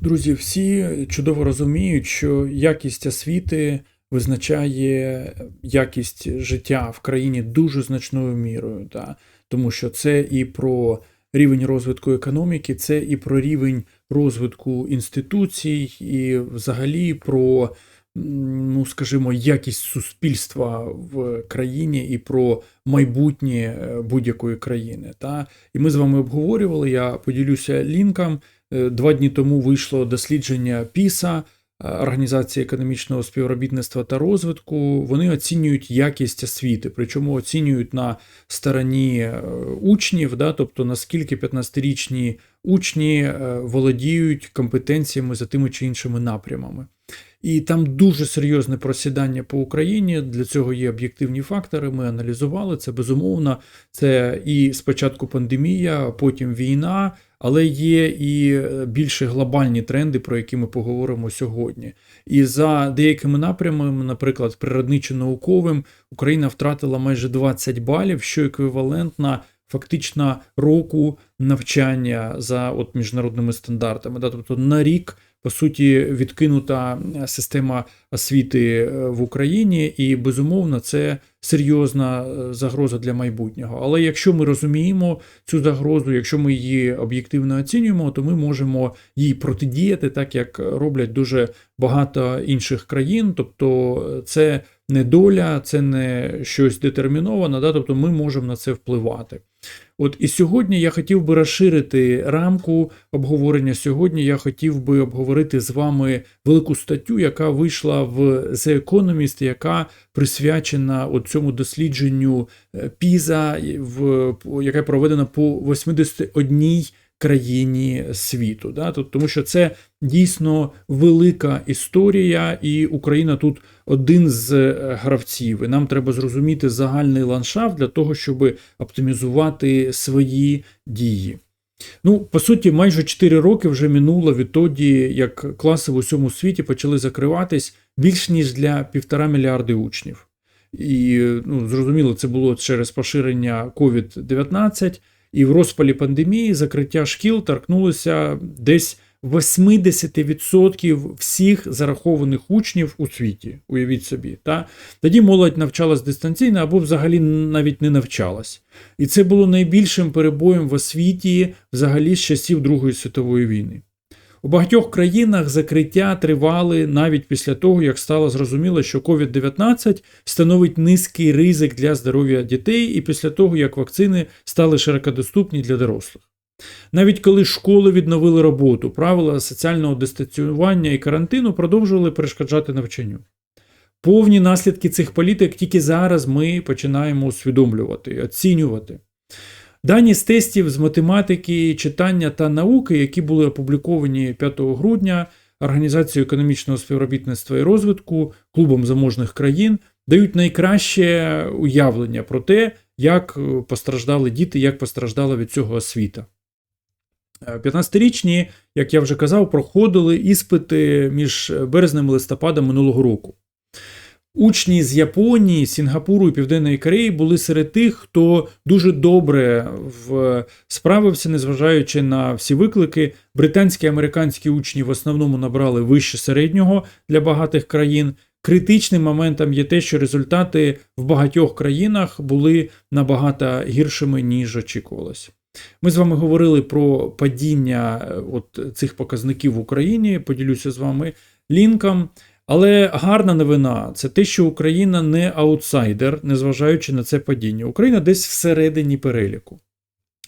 Друзі, всі чудово розуміють, що якість освіти визначає якість життя в країні дуже значною мірою. Да? Тому що це і про рівень розвитку економіки, це і про рівень розвитку інституцій, і взагалі про, ну скажімо, якість суспільства в країні і про майбутнє е, будь-якої країни. Та? І ми з вами обговорювали, я поділюся лінком. Е, Два дні тому вийшло дослідження ПІСА, е, Організації економічного співробітництва та розвитку. Вони оцінюють якість освіти, причому оцінюють на стороні е, учнів, да, тобто наскільки 15-річні учні володіють компетенціями за тими чи іншими напрямами. І там дуже серйозне просідання по Україні. Для цього є об'єктивні фактори. Ми аналізували це безумовно. Це і спочатку пандемія, потім війна, але є і е, більше глобальні тренди, про які ми поговоримо сьогодні. І за деякими напрямами, наприклад, природничо-науковим, Україна втратила майже 20 балів, що еквівалентно фактично року навчання за от міжнародними стандартами. Да? Тобто на рік, по суті, відкинута система освіти е, в Україні, і безумовно це серйозна е, загроза для майбутнього. Але якщо ми розуміємо цю загрозу, якщо ми її об'єктивно оцінюємо, то ми можемо їй протидіяти, так як роблять дуже багато інших країн. Тобто е, це не доля, це не щось детерміноване, да? тобто ми можемо на це впливати. От і сьогодні я хотів би розширити рамку обговорення. Сьогодні я хотів би обговорити з вами велику статтю, яка вийшла в The Economist, яка присвячена цьому дослідженню е, PISA, в, яке проведено по 81 країні світу. Да? Тому що це дійсно велика історія, і Україна тут один з е, гравців. І нам треба зрозуміти загальний ландшафт для того, щоб оптимізувати свої дії. Ну, по суті, майже 4 роки вже минуло відтоді, як класи в усьому світі почали закриватись більш ніж для півтора мільярди учнів. І ну, зрозуміло, це було через поширення COVID-19, і в розпалі пандемії закриття шкіл торкнулося десь 80% всіх зарахованих учнів у світі. Уявіть собі. Та? Тоді молодь навчалась дистанційно або взагалі навіть не навчалась. І це було найбільшим перебоєм в освіті взагалі з часів Другої світової війни. У багатьох країнах закриття тривали навіть після того, як стало зрозуміло, що COVID-19 становить низький ризик для здоров'я дітей, і після того, як вакцини стали широкодоступні для дорослих. Навіть коли школи відновили роботу, правила соціального дистанціювання і карантину продовжували перешкоджати навчанню. Повні наслідки цих політик тільки зараз ми починаємо усвідомлювати, оцінювати. Дані з тестів з математики, читання та науки, які були опубліковані 5 грудня Організацією економічного співробітництва і розвитку, клубом заможних країн, дають найкраще уявлення про те, як е, постраждали діти, як постраждала від цього освіта. Е, 15-річні, як я вже казав, проходили іспити між березнем і листопадом минулого року. Учні з Японії, Сінгапуру і Південної Кореї були серед тих, хто дуже добре справився, незважаючи на всі виклики. Британські і американські учні в основному набрали вище середнього для багатих країн. Критичним моментом є те, що результати в багатьох країнах були набагато гіршими, ніж очікувалося. Ми з вами говорили про падіння е, от цих показників в Україні. Поділюся з вами лінком. Але гарна новина це те, що Україна не аутсайдер, незважаючи на це падіння. Україна десь всередині переліку.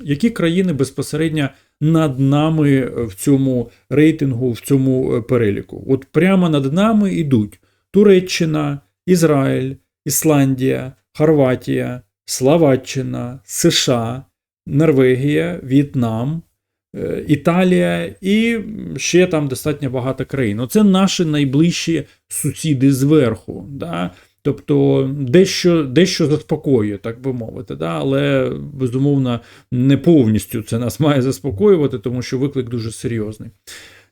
Які країни безпосередньо над нами в цьому рейтингу, в цьому е, переліку? От прямо над нами йдуть Туреччина, Ізраїль, Ісландія, Хорватія, Словаччина, США, Норвегія, В'єтнам, Італія і ще там достатньо багато країн. Оце наші найближчі сусіди зверху. Да? Тобто дещо дещо заспокоює, так би мовити, да? але безумовно не повністю це нас має заспокоювати, тому що виклик дуже серйозний.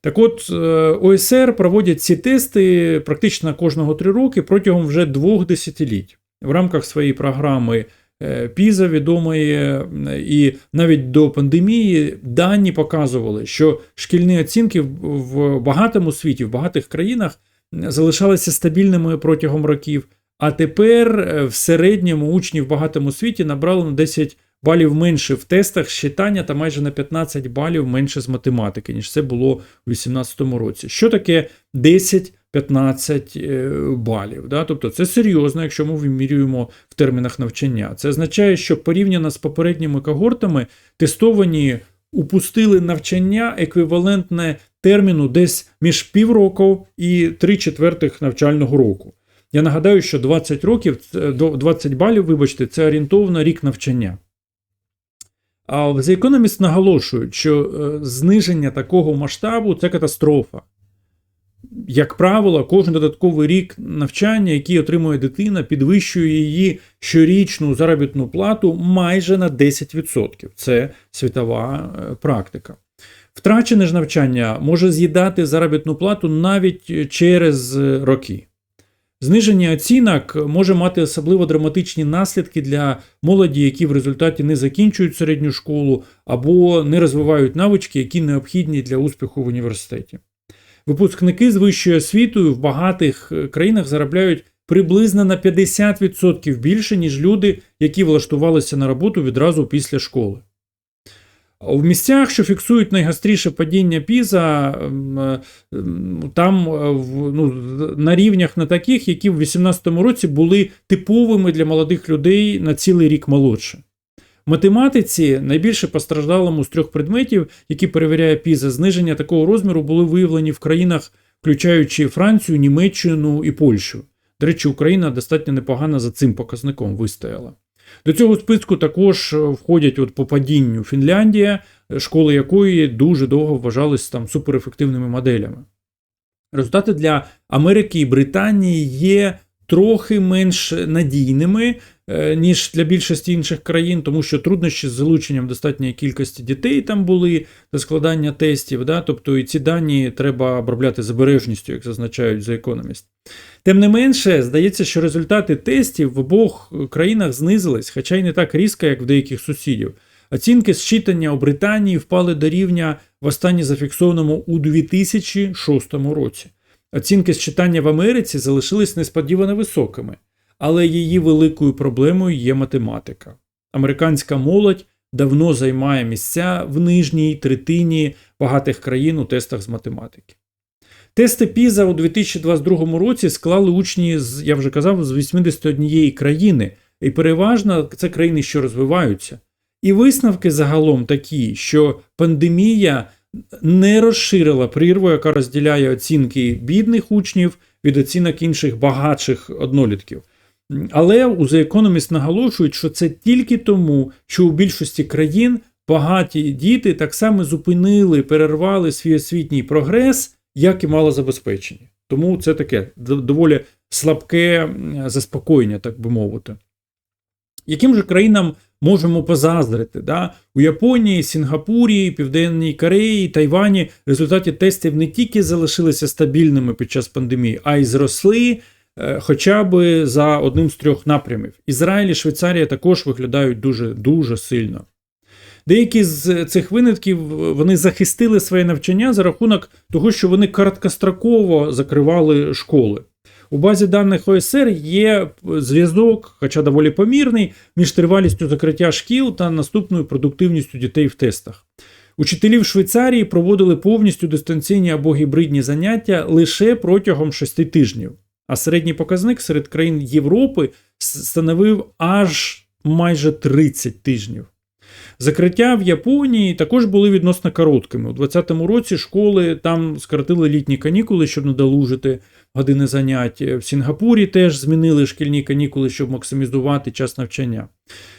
Так от, е, ОСР проводять ці тести практично кожного три роки протягом вже двох десятиліть. В рамках своєї програми е, Е, Піза відомої, е, і навіть до пандемії дані показували, що шкільні оцінки в багатому світі, в багатих країнах залишалися стабільними протягом років. А тепер е, в середньому учні в багатому світі набрали на 10 балів менше в тестах читання та майже на 15 балів менше з математики, ніж це було у 2018 році. Що таке 10 15 е, балів. Да? Тобто це серйозно, якщо ми вимірюємо в термінах навчання. Це означає, що порівняно з попередніми когортами тестовані упустили навчання еквівалентне терміну десь між півроку і 3 четвертих навчального року. Я нагадаю, що 20 років 20 балів, вибачте, це орієнтовно рік навчання. А The Economist наголошують, що е, зниження такого масштабу це катастрофа. Як правило, кожен додатковий рік навчання, який отримує дитина, підвищує її щорічну заробітну плату майже на 10%. Це світова е, практика. Втрачене ж навчання може з'їдати заробітну плату навіть через е, роки. Зниження оцінок може мати особливо драматичні наслідки для молоді, які в результаті не закінчують середню школу або не розвивають навички, які необхідні для успіху в університеті. Випускники з вищою освітою в багатих е, країнах заробляють приблизно на 50% більше, ніж люди, які влаштувалися на роботу відразу після школи. В місцях, що фіксують найгостріше падіння піза, ем, е, ем, там е, ну, на рівнях на таких, які в 2018 році були типовими для молодих людей на цілий рік молодше. Математиці найбільше постраждалому з трьох предметів, які перевіряє піза, зниження такого розміру були виявлені в країнах, включаючи Францію, Німеччину і Польщу. До речі, Україна достатньо непогано за цим показником вистояла. До цього списку також е, входять от по падінню Фінляндія, е, школи якої дуже довго вважались там суперефективними моделями. Результати для Америки і Британії є трохи менш надійними, ніж для більшості інших країн, тому що труднощі з залученням достатньої кількості дітей там були до складання тестів. Да? Тобто і ці дані треба обробляти з обережністю, як зазначають за Economist. Тим не менше, здається, що результати тестів в обох країнах знизились, хоча й не так різко, як в деяких сусідів. Оцінки з читання у Британії впали до рівня востаннє зафіксованому у 2006 році. Оцінки з читання в Америці залишились несподівано високими, але її великою проблемою є математика. Американська молодь давно займає місця в нижній третині багатих країн у тестах з математики. Тести Піза у 2022 році склали учні з, я вже казав, з 81 країни, і переважно це країни, що розвиваються. І висновки загалом такі, що пандемія не розширила прірву, яка розділяє оцінки бідних учнів від оцінок інших багатших однолітків. Але у The Economist наголошують, що це тільки тому, що у більшості країн багаті діти так само зупинили, перервали свій освітній прогрес, як і малозабезпечені. Тому це таке доволі слабке заспокоєння, так би мовити. Яким же країнам можемо позаздрити? Да? У Японії, Сінгапурі, Південній Кореї, Тайвані результати тестів не тільки залишилися стабільними під час пандемії, а й зросли хоча б за одним з трьох напрямів. Ізраїль і Швейцарія також виглядають дуже дуже сильно. Деякі з цих винатків вони захистили своє навчання за рахунок того, що вони короткостроково закривали школи. У базі даних ОСР є зв'язок, хоча доволі помірний, між тривалістю закриття шкіл та наступною продуктивністю дітей в тестах. Учителі в Швейцарії проводили повністю дистанційні або гібридні заняття лише протягом 6 тижнів, а середній показник серед країн Європи становив аж майже 30 тижнів. Закриття в Японії також були відносно короткими. У 2020 році школи там скоротили літні канікули, щоб надолужити години занять. В Сінгапурі теж змінили шкільні канікули, щоб максимізувати час навчання.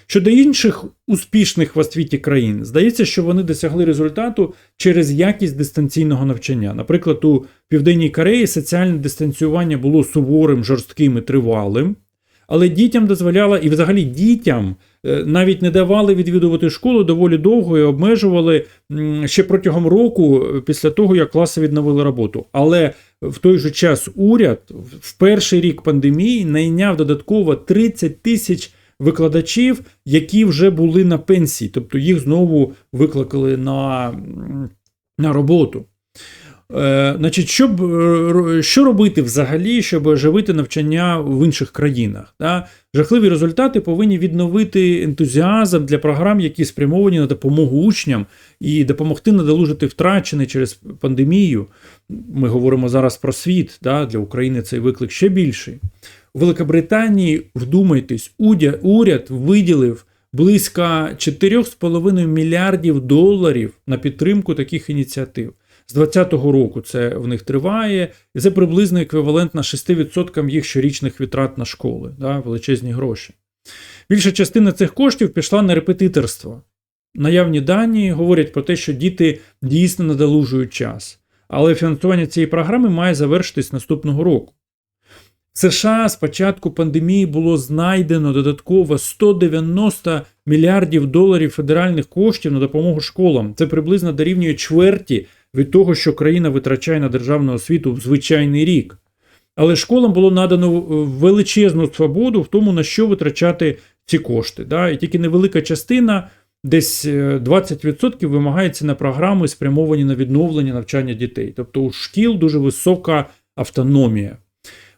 Щодо інших успішних в освіті країн, здається, що вони досягли результату через якість дистанційного навчання. Наприклад, у Південній Кореї соціальне дистанціювання було суворим, жорстким і тривалим. Але дітям дозволяло, і взагалі дітям е, навіть не давали відвідувати школу доволі довго і обмежували ще протягом року е, після того, як класи відновили роботу. Але в той же час уряд в перший рік пандемії найняв додатково 30 тисяч викладачів, які вже були на пенсії, тобто їх знову викликали на, на роботу. Е, значить, щоб, е, що робити взагалі, щоб оживити навчання в інших країнах? Да? Жахливі результати повинні відновити ентузіазм для програм, які спрямовані на допомогу учням і допомогти надолужити втрачене через пандемію. Ми говоримо зараз про світ. Да? Для України цей виклик ще більший. У Великобританії, вдумайтесь, уряд виділив близько 4,5 мільярдів доларів на підтримку таких ініціатив. З 2020 року це в них триває, і це приблизно еквівалентно 6% їх щорічних витрат на школи, да, величезні гроші. Більша частина цих коштів пішла на репетиторство. Наявні дані говорять про те, що діти дійсно надолужують час, але фінансування цієї програми має завершитись наступного року. В США з початку пандемії було знайдено додатково 190 мільярдів доларів федеральних коштів на допомогу школам. Це приблизно дорівнює чверті від того, що країна витрачає на державну освіту в звичайний рік. Але школам було надано е, величезну свободу в тому, на що витрачати ці кошти. Да? І тільки невелика частина, десь е, 20% вимагається на програми, спрямовані на відновлення навчання дітей. Тобто у шкіл дуже висока автономія.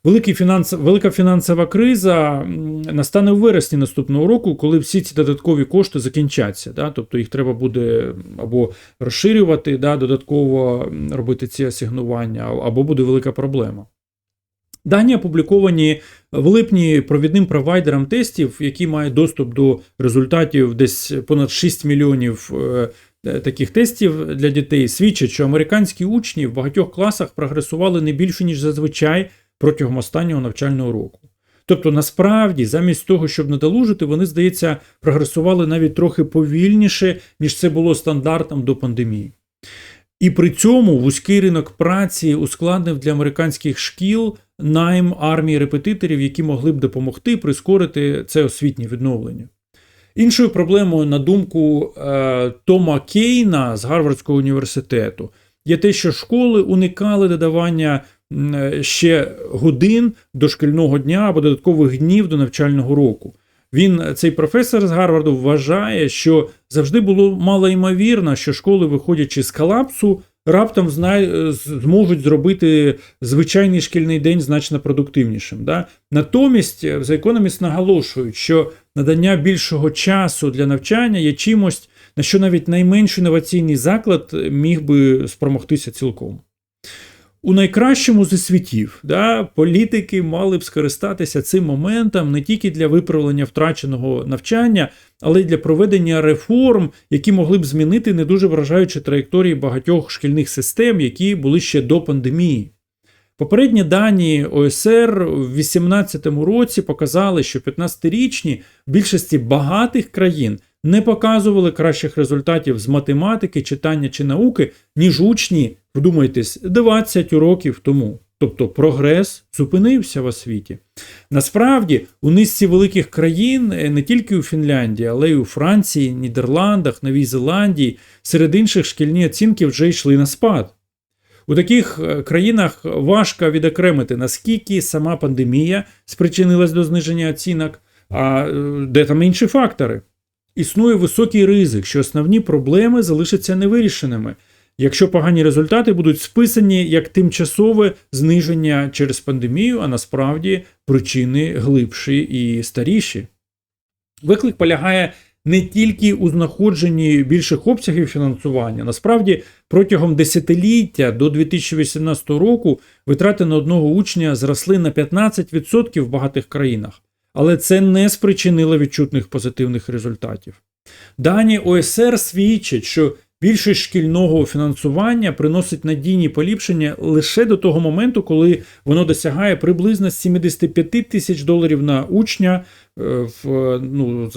Великий фінанс... Велика фінансова криза настане у вересні наступного року, коли всі ці додаткові кошти закінчаться. Да? Тобто їх треба буде або розширювати, да, додатково робити ці асигнування, або буде велика проблема. Дані опубліковані в липні провідним провайдером тестів, які мають доступ до результатів десь понад 6 мільйонів е, е, таких тестів для дітей, свідчать, що американські учні в багатьох класах прогресували не більше, ніж зазвичай протягом останнього навчального року. Тобто, насправді, замість того, щоб надолужити, вони, здається, прогресували навіть трохи повільніше, ніж це було стандартом до пандемії. І при цьому вузький ринок праці ускладнив для американських шкіл найм армії репетиторів, які могли б допомогти прискорити це освітнє відновлення. Іншою проблемою, на думку е, Тома Кейна з Гарвардського університету, є те, що школи уникали додавання ще годин до шкільного дня або додаткових днів до навчального року. Він, цей професор з Гарварду, вважає, що завжди було малоймовірно, що школи, виходячи з колапсу, раптом знай, зможуть зробити звичайний шкільний день значно продуктивнішим. Да? Натомість е, The Economist наголошують, що надання більшого часу для навчання є чимось, на що навіть найменш інноваційний заклад міг би спромогтися цілком. У найкращому зі світів да, політики мали б скористатися цим моментом не тільки для виправлення втраченого навчання, але й для проведення реформ, які могли б змінити не дуже вражаючі траєкторії багатьох шкільних систем, які були ще до пандемії. Попередні дані ОСР в 2018 році показали, що 15-річні в більшості багатих країн не показували кращих результатів з математики, читання чи науки, ніж учні, вдумайтесь, 20 років тому. Тобто прогрес зупинився в освіті. Насправді, у низці великих країн, е, не тільки у Фінляндії, але й у Франції, Нідерландах, Новій Зеландії, серед інших шкільні оцінки вже йшли на спад. У таких е, країнах важко відокремити, наскільки сама пандемія спричинилась до зниження оцінок, а е, де там інші фактори. Існує високий ризик, що основні проблеми залишаться невирішеними, якщо погані результати будуть списані як тимчасове зниження через пандемію, а насправді причини глибші і старіші. Виклик полягає не тільки у знаходженні більших обсягів фінансування. Насправді, протягом десятиліття до 2018 року витрати на одного учня зросли на 15% в багатих країнах, але це не спричинило відчутних позитивних результатів. Дані ОСР свідчать, що більшість шкільного фінансування приносить надійні поліпшення лише до того моменту, коли воно досягає приблизно 75 тисяч доларів на учня е, в ну,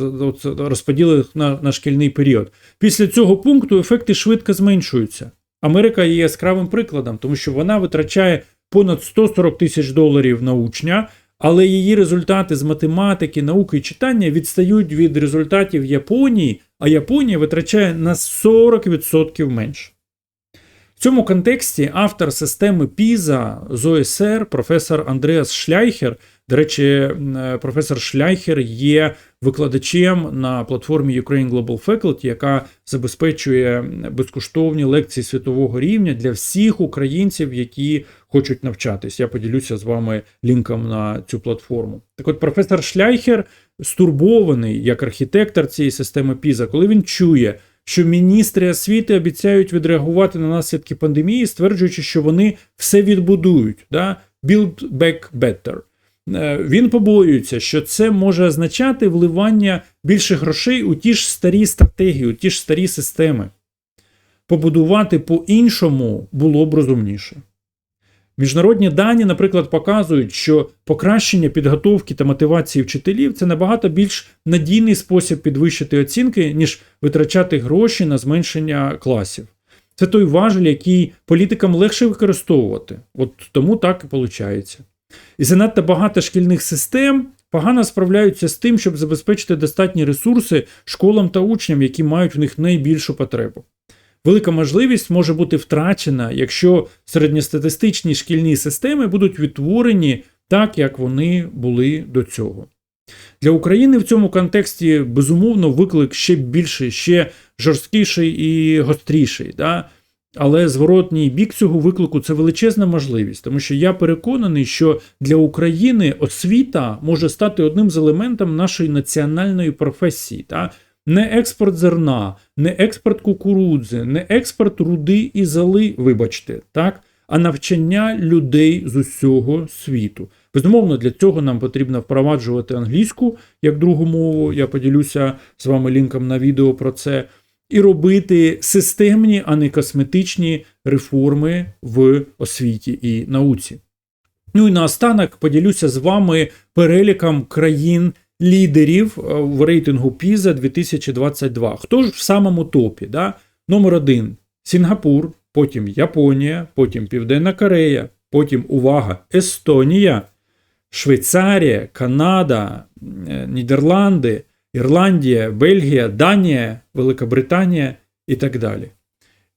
розподілених на, на шкільний період. Після цього пункту ефекти швидко зменшуються. Америка є яскравим прикладом, тому що вона витрачає понад 140 тисяч доларів на учня, але її результати з математики, науки і читання відстають від результатів Японії, а Японія витрачає на 40% менше. Цьому контексті автор системи PISA з ОСР, професор Андреас Шляйхер, до речі, професор Шляйхер є викладачем на платформі Ukraine Global Faculty, яка забезпечує безкоштовні лекції світового рівня для всіх українців, які хочуть навчатись. Я поділюся з вами лінком на цю платформу. Так от, професор Шляйхер стурбований як архітектор цієї системи PISA, коли він чує, що міністри освіти обіцяють відреагувати на наслідки пандемії, стверджуючи, що вони все відбудують. Да? Build back better. Е, Він побоюється, що це може означати вливання більше грошей у ті ж старі стратегії, у ті ж старі системи. Побудувати по-іншому було б розумніше. Міжнародні дані, наприклад, показують, що покращення підготовки та мотивації вчителів це набагато більш надійний спосіб підвищити оцінки, ніж витрачати гроші на зменшення класів. Це той важель, який політикам легше використовувати. От тому так і виходить. І занадто багато шкільних систем погано справляються з тим, щоб забезпечити достатні ресурси школам та учням, які мають в них найбільшу потребу. Велика можливість може бути втрачена, якщо середньостатистичні шкільні системи будуть відтворені так, як вони були до цього. Для України в цьому контексті безумовно виклик ще більший, ще жорсткіший і гостріший. Да? Але зворотній бік цього виклику це величезна можливість, тому що я переконаний, що для України освіта може стати одним з елементів нашої національної професії. Та? Не експорт зерна, не експорт кукурудзи, не експорт руди і золи, вибачте, так? а навчання людей з усього світу. Безумовно, для цього нам потрібно впроваджувати англійську як другу мову. Я поділюся з вами лінком на відео про це. І робити системні, а не косметичні реформи в освіті і науці. Ну і наостанок поділюся з вами переліком країн лідерів е, в рейтингу PISA 2022. Хто ж в самому топі? Да? Номер один Сінгапур, потім Японія, потім Південна Корея, потім увага, Естонія, Швейцарія, Канада, е, Нідерланди, Ірландія, Бельгія, Данія, Велика Британія і так далі.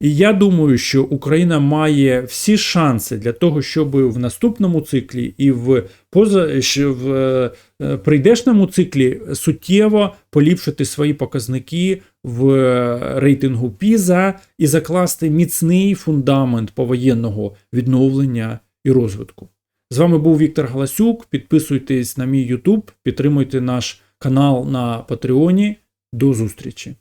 І я думаю, що Україна має всі шанси для того, щоб в наступному циклі і в поза в е, прийдешньому циклі суттєво поліпшити свої показники в рейтингу PISA і закласти міцний фундамент повоєнного відновлення і розвитку. З вами був Віктор Галасюк. Підписуйтесь на мій YouTube, підтримуйте наш канал на Патреоні. До зустрічі!